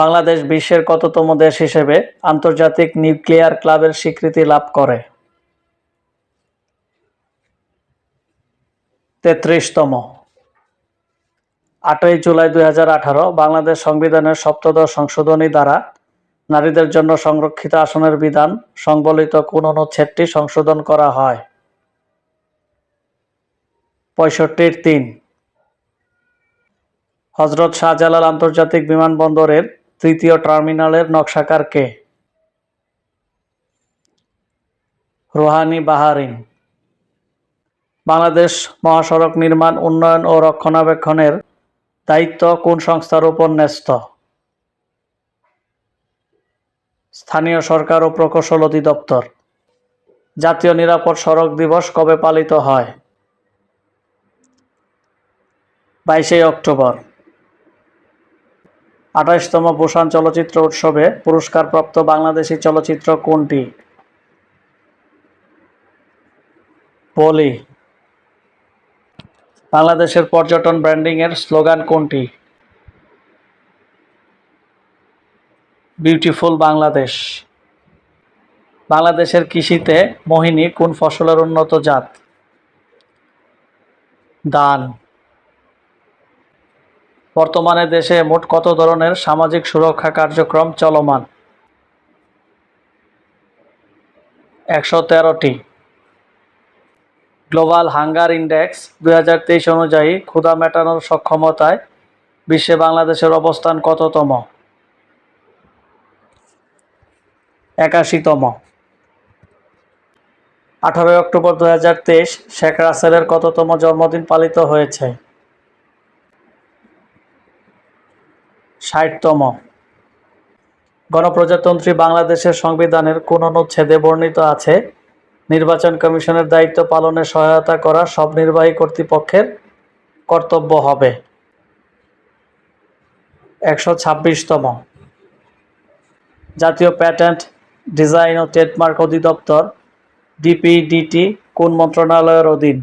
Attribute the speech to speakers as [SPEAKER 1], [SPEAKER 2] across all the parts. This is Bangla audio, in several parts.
[SPEAKER 1] বাংলাদেশ বিশ্বের কততম দেশ হিসেবে আন্তর্জাতিক নিউক্লিয়ার ক্লাবের স্বীকৃতি লাভ করে? তেত্রিশতম। আটই জুলাই দু হাজার আঠারো, বাংলাদেশ সংবিধানের সপ্তদশ সংশোধনী দ্বারা নারীদের জন্য সংরক্ষিত আসনের বিধান সংবলিত কোন অনুচ্ছেদটি সংশোধন করা হয়? পঁয়ষট্টির তিন। হজরত শাহজালাল আন্তর্জাতিক বিমানবন্দরের তৃতীয় টার্মিনালের নকশাকার কে? রোহানি বাহারিন। বাংলাদেশ মহাসড়ক নির্মাণ, উন্নয়ন ও রক্ষণাবেক্ষণের দায়িত্ব কোন সংস্থার উপর ন্যস্ত? স্থানীয় সরকার ও প্রকৌশল অধিদপ্তর জাতীয় নিরাপদ সড়ক দিবস কবে পালিত হয়? বাইশে অক্টোবর। আঠাশতম বুসান চলচ্চিত্র উৎসবে পুরস্কারপ্রাপ্ত বাংলাদেশি চলচ্চিত্র কোনটি? বলি বাংলাদেশের পর্যটন ব্র্যান্ডিং এর স্লোগান কোনটি? বিউটিফুল বাংলাদেশ। বাংলাদেশের কৃষিতে মোহিনী কোন ফসলের উন্নত জাত? দান বর্তমানে দেশে মোট কত ধরনের সামাজিক সুরক্ষা কার্যক্রম চলমান? একশো তেরোটি। গ্লোবাল হাঙ্গার ইন্ডেক্স দু হাজার তেইশ অনুযায়ী ক্ষুধা মেটানোর সক্ষমতায় বিশ্বে বাংলাদেশের অবস্থান কততম? একাশিতম। আঠারোই অক্টোবর দু হাজার তেইশ শেখ রাসেলের কততম জন্মদিন পালিত হয়েছে? ষাটতম। গণপ্রজাতন্ত্রী বাংলাদেশের সংবিধানের কোন অনুচ্ছেদে বর্ণিত আছে, নির্বাচন কমিশনের দায়িত্ব পালনে সহায়তা করা সব নির্বাহী কর্তৃপক্ষের কর্তব্য হবে। একশো ছাব্বিশতম। জাতীয় প্যাটেন্ট, ডিজাইন ও ট্রেডমার্ক অধিদপ্তর, ডিপিডিটি, কোন মন্ত্রণালয়ের অধীন?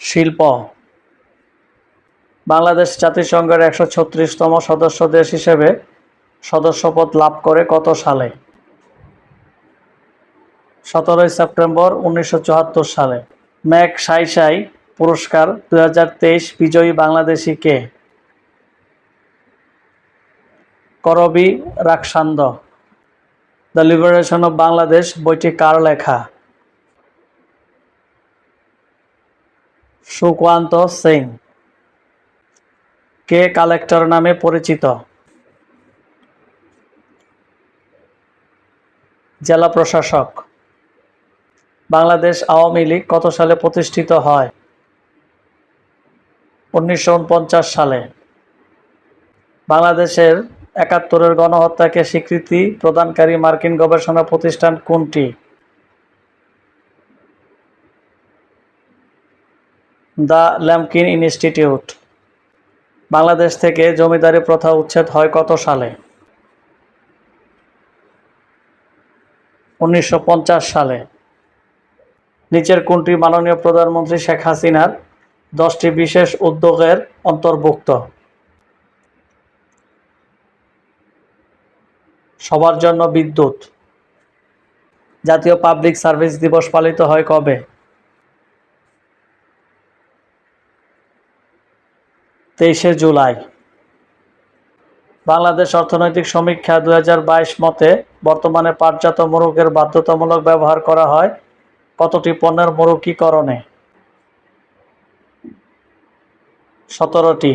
[SPEAKER 1] শিল্প। বাংলাদেশ জাতিসংঘের একশো ছত্রিশতম সদস্য দেশ হিসেবে সদস্যপদ লাভ করে কত সালে? সতেরোই সেপ্টেম্বর উনিশশো চুয়াত্তর সালে। ম্যাক সাই সাই, পুরস্কার দুই হাজার তেইশ, বিজয়ী বাংলাদেশি কে? করবি রাকসান্দ দ্য লিবারেশন অব বাংলাদেশ, বইটি কার লেখা? সুকান্ত সিং। কে কালেক্টর নামে পরিচিত? জেলা প্রশাসক। বাংলাদেশ আওয়ামী লীগ কত সালে প্রতিষ্ঠিত হয়? উনিশশো উনপঞ্চাশ সালে। বাংলাদেশের একাত্তরের গণহত্যাকে স্বীকৃতি প্রদানকারী মার্কিন গবেষণা প্রতিষ্ঠান কোনটি? The ল্যাম্পকিন institute. বাংলাদেশ থেকে জমিদারি প্রথা উচ্ছেদ হয় কত সালে? উনিশশো পঞ্চাশ সালে। নিচের কোনটি মাননীয় প্রধানমন্ত্রী শেখ হাসিনার দশটি বিশেষ উদ্যোগের অন্তর্ভুক্ত? সবার জন্য বিদ্যুৎ। জাতীয় পাবলিক সার্ভিস দিবস পালিত হয় কবে? তেইশে জুলাই। বাংলাদেশ অর্থনৈতিক সমীক্ষা দু হাজার বাইশ মতে বর্তমানে পাটজাত মোরগের বাধ্যতামূলক ব্যবহার করা হয় কতটি পণ্যের মোরকীকরণে সতেরোটি।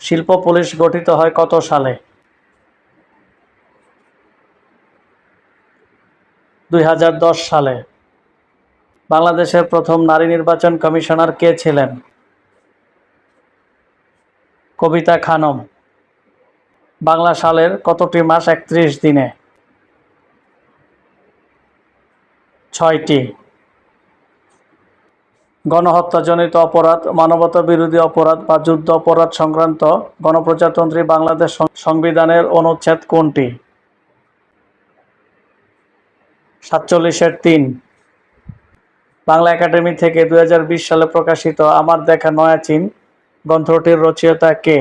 [SPEAKER 1] শিল্প পুলিশ গঠিত হয় কত সালে? দুই হাজার দশ সালে। বাংলাদেশের প্রথম নারী নির্বাচন কমিশনার কে ছিলেন? কবিতা খানম। বাংলা সালের কতটি মাস একত্রিশ দিনে? ছয়টি। গণহত্যাজনিত অপরাধ মানবতা বিরোধী অপরাধ বা যুদ্ধ অপরাধ সংক্রান্ত গণপ্রজাতন্ত্রী বাংলাদেশ সংবিধানের অনুচ্ছেদ কোনটি? সাতচল্লিশের তিন। বাংলা একাডেমি থেকে দু হাজার বিশ সালে প্রকাশিত আমার দেখা নয়া চীন গ্রন্থটির রচয়িতা কে?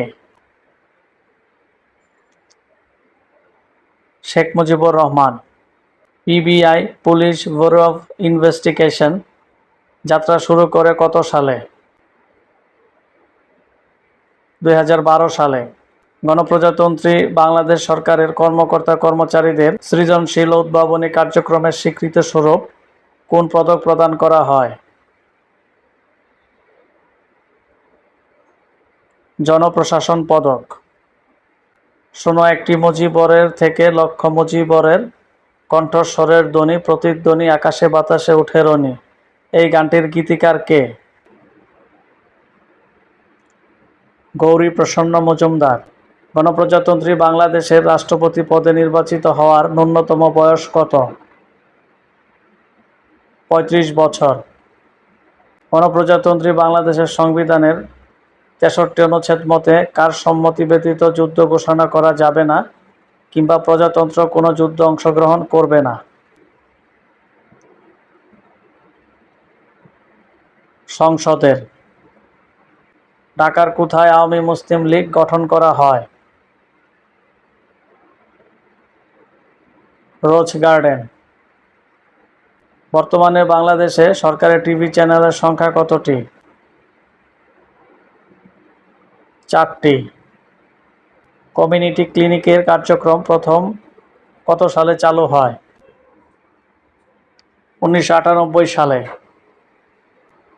[SPEAKER 1] Sheikh Mujibur Rahman PBI police bureau of investigation যাত্রা শুরু করে কত সালে? দু হাজার বারো সালে। গণপ্রজাতন্ত্রী বাংলাদেশ সরকারের কর্মকর্তা কর্মচারীদের সৃজনশীল উদ্ভাবনী কার্যক্রমের স্বীকৃতি স্বরূপ কোন পদক প্রদান করা হয়? জনপ্রশাসন পদক। শোনো একটি মুজিবরের থেকে লক্ষ মুজিবরের কণ্ঠস্বরের ধ্বনি, প্রতিধ্বনি, আকাশে বাতাসে উঠে রনি। এই গানটির গীতিকার কে? গৌরী প্রসন্ন মজুমদার। গণপ্রজাতন্ত্রী বাংলাদেশের রাষ্ট্রপতি পদে নির্বাচিত হওয়ার ন্যূনতম বয়স কত? পঁয়ত্রিশ বছর। গণপ্রজাতন্ত্রী বাংলাদেশের সংবিধানের তেষট্টি অনুচ্ছেদ মতে কার সম্মতি ব্যতীত যুদ্ধ ঘোষণা করা যাবে না কিংবা প্রজাতন্ত্র কোনো যুদ্ধ অংশগ্রহণ করবে না। সংসদের, ঢাকার কোথায় আওয়ামী মুসলিম লীগ গঠন করা হয়? রোজ গার্ডেন, বর্তমানে বাংলাদেশে সরকারের টিভি চ্যানেলের সংখ্যা কতটি? চারটি কমিউনিটি ক্লিনিকের কার্যক্রম প্রথম কত সালে চালু হয়? উনিশশো আটানব্বই সালে।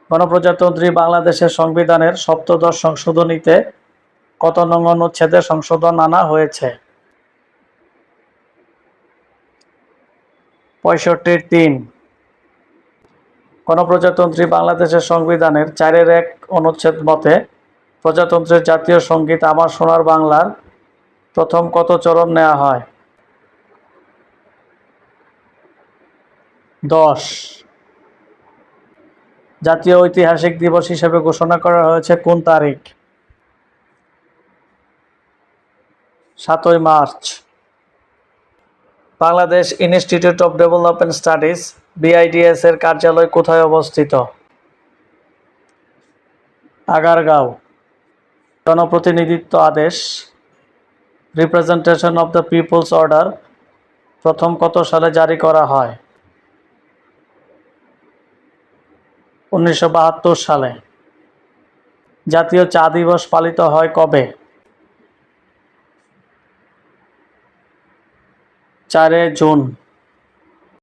[SPEAKER 1] গণপ্রজাতন্ত্রী বাংলাদেশের সংবিধানের সপ্তদশ সংশোধনীতে কত নং অনুচ্ছেদে সংশোধন আনা হয়েছে? পঁয়ষট্টির তিন। গণপ্রজাতন্ত্রী বাংলাদেশের সংবিধানের চারের এক অনুচ্ছেদ মতে প্রজাতন্ত্রের জাতীয় সংগীত আমার সোনার বাংলার প্রথম কত চরণ নেওয়া হয়? দশ। জাতীয় ঐতিহাসিক দিবস হিসেবে ঘোষণা করা হয়েছে কোন তারিখ? সাতই March. Bangladesh institute of development studies, BIDS এর কার্যালয় কোথায় অবস্থিত? আগারগাঁও। জনপ্রতিনিধিত্ব আদেশ representation of the people's order প্রথম কত সালে জারি করা হয়? উনিশশো বাহাত্তর সালে। জাতীয় চা দিবস পালিত হয় কবে? চারে জুন।